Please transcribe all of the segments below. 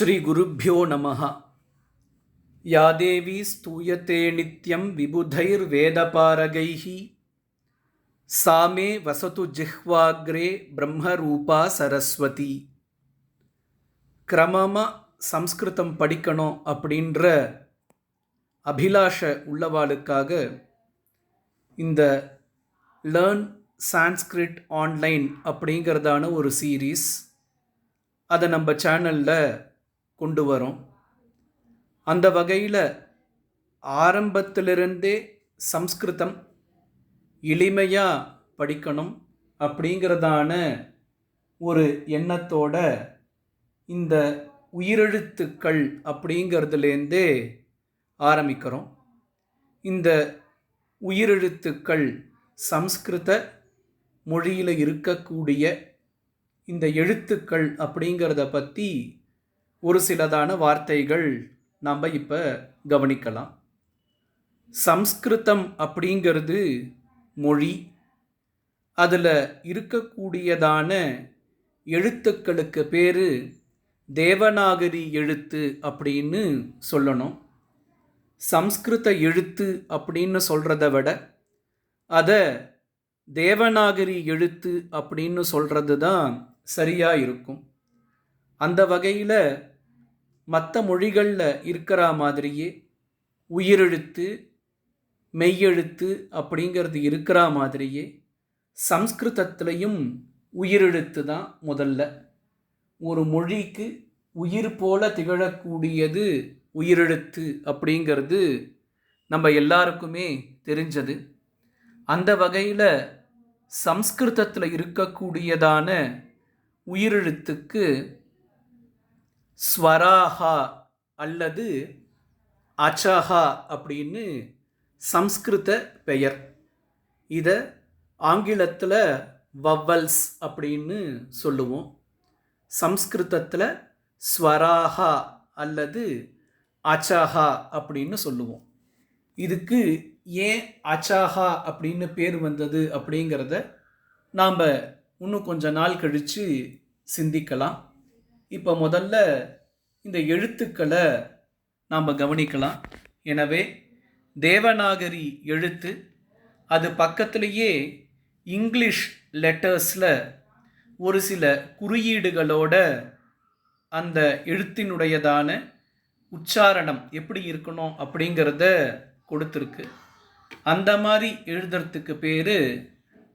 ஸ்ரீகுருப்போ நம யா தேவி ஸ்தூயத்தே நித்யம் விபுதைர்வேதபாரகை சா மே வசத்து ஜிஹ்வாக்ரே பிரம்மரூபா சரஸ்வதி. கிரமமாக சம்ஸ்கிருதம் படிக்கணும் அப்படின்ற அபிலாஷ உள்ளவாளுக்காக இந்த லேர்ன் சான்ஸ்கிரிட் ஆன்லைன் அப்படிங்கிறதான ஒரு சீரீஸ் அதை நம்ம சேனலில் கொண்டு வரும். அந்த வகையில் ஆரம்பத்திலிருந்தே சம்ஸ்கிருதம் எளிமையாக படிக்கணும் அப்படிங்கிறதான ஒரு எண்ணத்தோட இந்த உயிரெழுத்துக்கள் அப்படிங்கிறதுலேருந்தே ஆரம்பிக்கிறோம். இந்த உயிரெழுத்துக்கள் சம்ஸ்கிருத மொழியில் இருக்கக்கூடிய இந்த எழுத்துக்கள் அப்படிங்கிறத பற்றி ஒரு சிலதான வார்த்தைகள் நாம் இப்போ கவனிக்கலாம். சம்ஸ்கிருதம் அப்படிங்கிறது மொழி. அதில் இருக்கக்கூடியதான எழுத்துக்களுக்கு பேர் தேவநாகரி எழுத்து அப்படின்னு சொல்லணும். சம்ஸ்கிருத எழுத்து அப்படின்னு சொல்கிறத விட அதை தேவநாகரி எழுத்து அப்படின்னு சொல்கிறது தான் சரியாக இருக்கும். அந்த வகையில் மற்ற மொழிகளில் இருக்கிற மாதிரியே உயிரெழுத்து மெய்யெழுத்து அப்படிங்கிறது இருக்கிற மாதிரியே சம்ஸ்கிருதத்துலேயும் உயிரெழுத்து தான் முதல்ல. ஒரு மொழிக்கு உயிர் போல திகழக்கூடியது உயிரெழுத்து அப்படிங்கிறது நம்ம எல்லாருக்குமே தெரிஞ்சது. அந்த வகையில் சம்ஸ்கிருதத்தில் இருக்கக்கூடியதான உயிரெழுத்துக்கு ஸ்வராஹா அல்லது அச்சஹா அப்படின்னு சம்ஸ்கிருத பெயர். இதை ஆங்கிலத்தில் வவ்வல்ஸ் அப்படின்னு சொல்லுவோம். சம்ஸ்கிருதத்தில் ஸ்வராஹா அல்லது அச்சஹா அப்படின்னு சொல்லுவோம். இதுக்கு ஏன் அச்சாஹா அப்படின்னு பேர் வந்தது அப்படிங்கிறத நாம் இன்னும் கொஞ்ச நாள் கழித்து சிந்திக்கலாம். இப்போ முதல்ல இந்த எழுத்துக்களை நாம் கவனிக்கலாம். எனவே தேவநாகரி எழுத்து அது பக்கத்துலேயே இங்கிலீஷ் லெட்டர்ஸில் ஒரு சில குறியீடுகளோட அந்த எழுத்தினுடையதான உச்சாரணம் எப்படி இருக்கணும் அப்படிங்கிறத கொடுத்துருக்கு. அந்த மாதிரி எழுதுறதுக்கு பேர்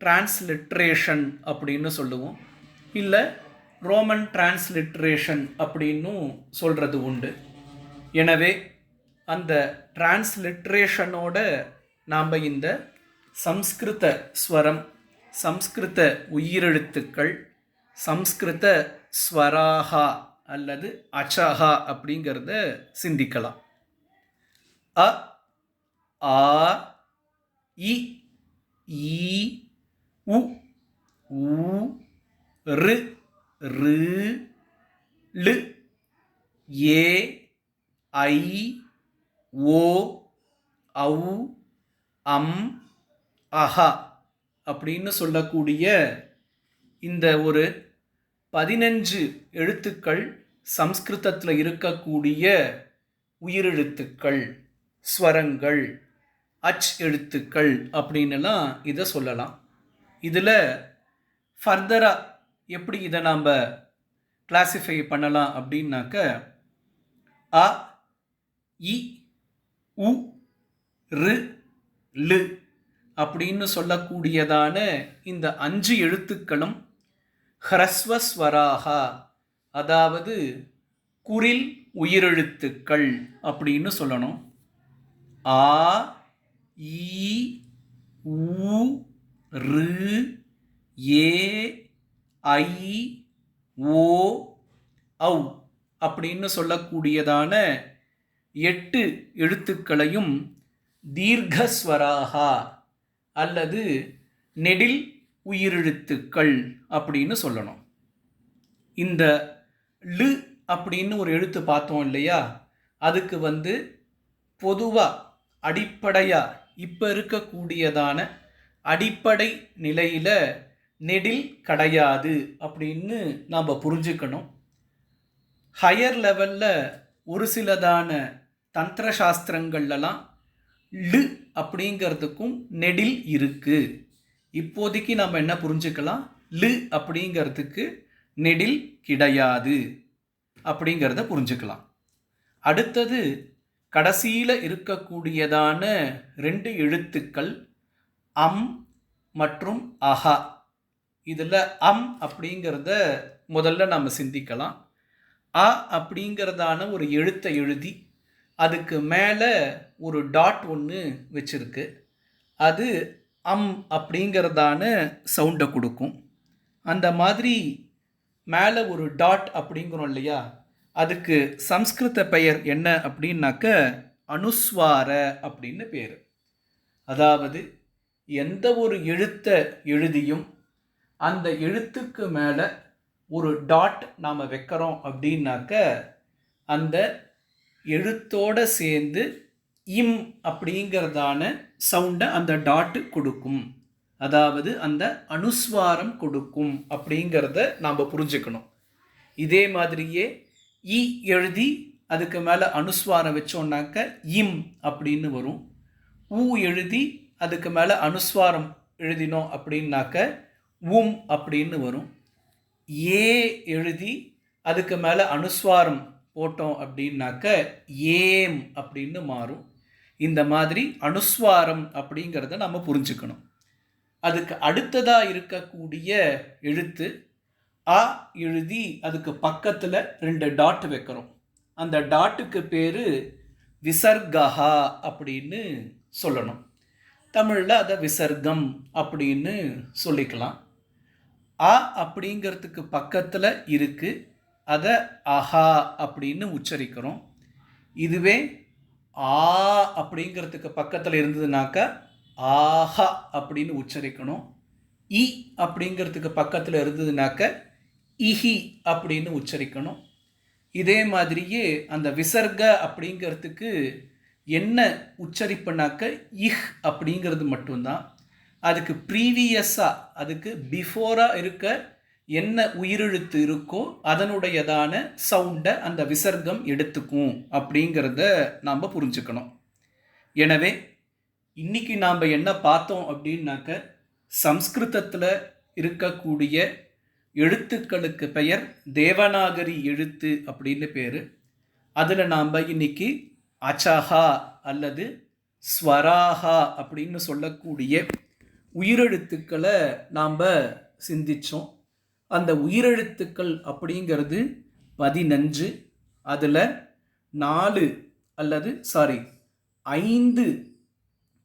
டிரான்ஸ்லிட்ரேஷன் அப்படின்னு சொல்லுவோம். இல்லை ரோமன் டிரான்ஸ்லிட்ரேஷன் அப்படின்னும் சொல்கிறது உண்டு. எனவே அந்த டிரான்ஸ்லிட்ரேஷனோட நாம் இந்த சம்ஸ்கிருத ஸ்வரம் சம்ஸ்கிருத உயிரெழுத்துக்கள் சம்ஸ்கிருத ஸ்வராகா அல்லது அச்சஹா அப்படிங்கிறத சிந்திக்கலாம். அ ஆ இ ஈ உ ஊ ரு ரு லு ஏ ஐ ஓ ஔ அம் அஹா அப்படின்னு சொல்லக்கூடிய இந்த ஒரு பதினஞ்சு எழுத்துக்கள் சம்ஸ்கிருதத்தில் இருக்கக்கூடிய உயிரெழுத்துக்கள் ஸ்வரங்கள் அச் எழுத்துக்கள் அப்படின்னுலாம் இதை சொல்லலாம். இதில் ஃபர்தராக எப்படி இதை நாம் கிளாசிஃபை பண்ணலாம் அப்படின்னாக்க அ இ உ ரு லு அப்படின்னு சொல்லக்கூடியதான இந்த அஞ்சு எழுத்துக்களும் ஹ்ரஸ்வஸ்வராகா அதாவது குரில் உயிரெழுத்துக்கள் அப்படின்னு சொல்லணும். ஆ ஈ உ ரு ஏ ஐ ஓ ஔ அப்படின்னு சொல்லக்கூடியதான எட்டு எழுத்துக்களையும் தீர்க்கஸ்வராகா அல்லது நெடில் உயிரெழுத்துக்கள் அப்படின்னு சொல்லணும். இந்த லு அப்படின்னு ஒரு எழுத்து பார்த்தோம் இல்லையா? அதுக்கு வந்து பொதுவாக அடிப்படையாக இப்போ இருக்கக்கூடியதான அடிப்படை நிலையில் நெடில் கிடையாது அப்படின்னு நாம் புரிஞ்சுக்கணும். ஹையர் லெவலில் ஒரு சிலதான தந்திர சாஸ்திரங்கள்லாம் லு அப்படிங்கிறதுக்கும் நெடில் இருக்குது இப்போதைக்கு நம்ம என்ன புரிஞ்சுக்கலாம்? லு அப்படிங்கிறதுக்கு நெடில் கிடையாது அப்படிங்கிறத புரிஞ்சுக்கலாம். அடுத்தது கடைசியில் இருக்கக்கூடியதான ரெண்டு எழுத்துக்கள் அம் மற்றும் அஹா. இதில் அம் அப்படிங்கிறத முதல்ல நம்ம சிந்திக்கலாம். அ அப்படிங்கிறதான ஒரு எழுத்தை எழுதி அதுக்கு மேலே ஒரு டாட் ஒன்று வச்சுருக்கு. அது அம் அப்படிங்கிறதான சவுண்டை கொடுக்கும். அந்த மாதிரி மேலே ஒரு டாட் அப்படிங்கிறோம் இல்லையா? அதுக்கு சம்ஸ்கிருத பெயர் என்ன அப்படின்னாக்க அனுஸ்வார அப்படின்னு பேர். அதாவது எந்த ஒரு எழுத்தை எழுதியும் அந்த எழுத்துக்கு மேலே ஒரு டாட் நாம் வைக்கிறோம் அப்படின்னாக்க அந்த எழுத்தோடு சேர்ந்து இம் அப்படிங்கிறதான சவுண்டை அந்த டாட்டு கொடுக்கும். அதாவது அந்த அனுஸ்வாரம் கொடுக்கும் அப்படிங்கிறத நாம் புரிஞ்சுக்கணும். இதே மாதிரியே இ எழுதி அதுக்கு மேலே அனுஸ்வாரம் வச்சோன்னாக்க இம் அப்படின்னு வரும். ஊ எழுதி அதுக்கு மேலே அனுஸ்வாரம் எழுதினோம் அப்படின்னாக்க உம் அப்படின்னு வரும். ஏ எழுதி அதுக்கு மேலே அனுஸ்வாரம் போட்டோம் அப்படின்னாக்க ஏம் அப்படின்னு மாறும். இந்த மாதிரி அனுஸ்வாரம் அப்படிங்கிறத நம்ம புரிஞ்சுக்கணும். அதுக்கு அடுத்ததாக இருக்கக்கூடிய எழுத்து அ எழுதி அதுக்கு பக்கத்தில் ரெண்டு டாட் வைக்கிறோம். அந்த டாட்டுக்கு பேர் விசர்கஹா அப்படின்னு சொல்லணும். தமிழில் அதை விசர்க்கம் அப்படின்னு சொல்லிக்கலாம். அ அப்படிங்கிறதுக்கு பக்கத்தில் இருக்குது அதை அஹா அப்படின்னு உச்சரிக்கிறோம். இதுவே ஆ அப்படிங்கிறதுக்கு பக்கத்தில் இருந்ததுனாக்கா ஆஹா அப்படின்னு உச்சரிக்கணும். இ அப்படிங்கிறதுக்கு பக்கத்தில் இருந்ததுனாக்க இஹி அப்படின்னு உச்சரிக்கணும். இதே மாதிரியே அந்த விசர்க அப்படிங்கிறதுக்கு என்ன உச்சரிப்புனாக்க இஹ் அப்படிங்கிறது மட்டும்தான். அதுக்கு ப்ரீவியஸாக அதுக்கு பிஃபோராக இருக்க என்ன உயிரெழுத்து இருக்கோ அதனுடையதான சவுண்டை அந்த விசர்க்கம் எடுத்துக்கும் அப்படிங்கிறத நாம் புரிஞ்சுக்கணும். எனவே இன்னைக்கு நாம் என்ன பார்த்தோம் அப்படின்னாக்க சம்ஸ்கிருதத்தில் இருக்கக்கூடிய எழுத்துக்களுக்கு பெயர் தேவநாகரி எழுத்து அப்படின்னு பேர். அதில் நாம் இன்னைக்கு அச்சஹா அல்லது ஸ்வராஹா அப்படின்னு சொல்லக்கூடிய உயிரெழுத்துக்களை நாம் சிந்தித்தோம் அந்த உயிரெழுத்துக்கள் அப்படிங்கிறது பதினஞ்சு அதில் நாலு அல்லது சாரி ஐந்து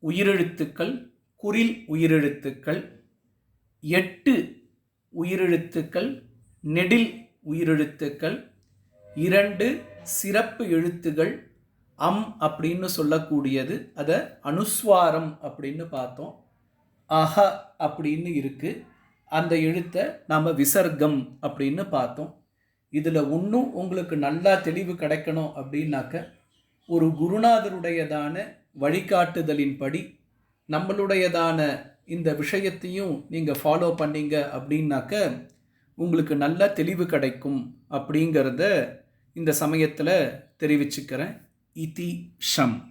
உயிரெழுத்துக்கள் குறில் உயிரெழுத்துக்கள் எட்டு உயிரெழுத்துக்கள் நெடில் உயிரெழுத்துக்கள் இரண்டு சிறப்பு எழுத்துகள் அம் அப்படின்னு சொல்லக்கூடியது. அதை அனுஸ்வாரம் அப்படின்னு பார்த்தோம். அஹ அப்படின்னு இருக்குது அந்த எழுத்தை நாம் விசர்க்கம் அப்படின்னு பார்த்தோம். இதில் ஒன்றும் உங்களுக்கு நல்லா தெளிவு கிடைக்கணும் அப்படின்னாக்க ஒரு குருநாதருடையதான வழிகாட்டுதலின்படி நம்மளுடையதான இந்த விஷயத்தையும் நீங்கள் ஃபாலோ பண்ணீங்க அப்படின்னாக்க உங்களுக்கு நல்ல தெளிவு கிடைக்கும் அப்படிங்கிறத இந்த சமயத்தில் தெரிவிச்சுக்கிறேன். இதி ஷம்.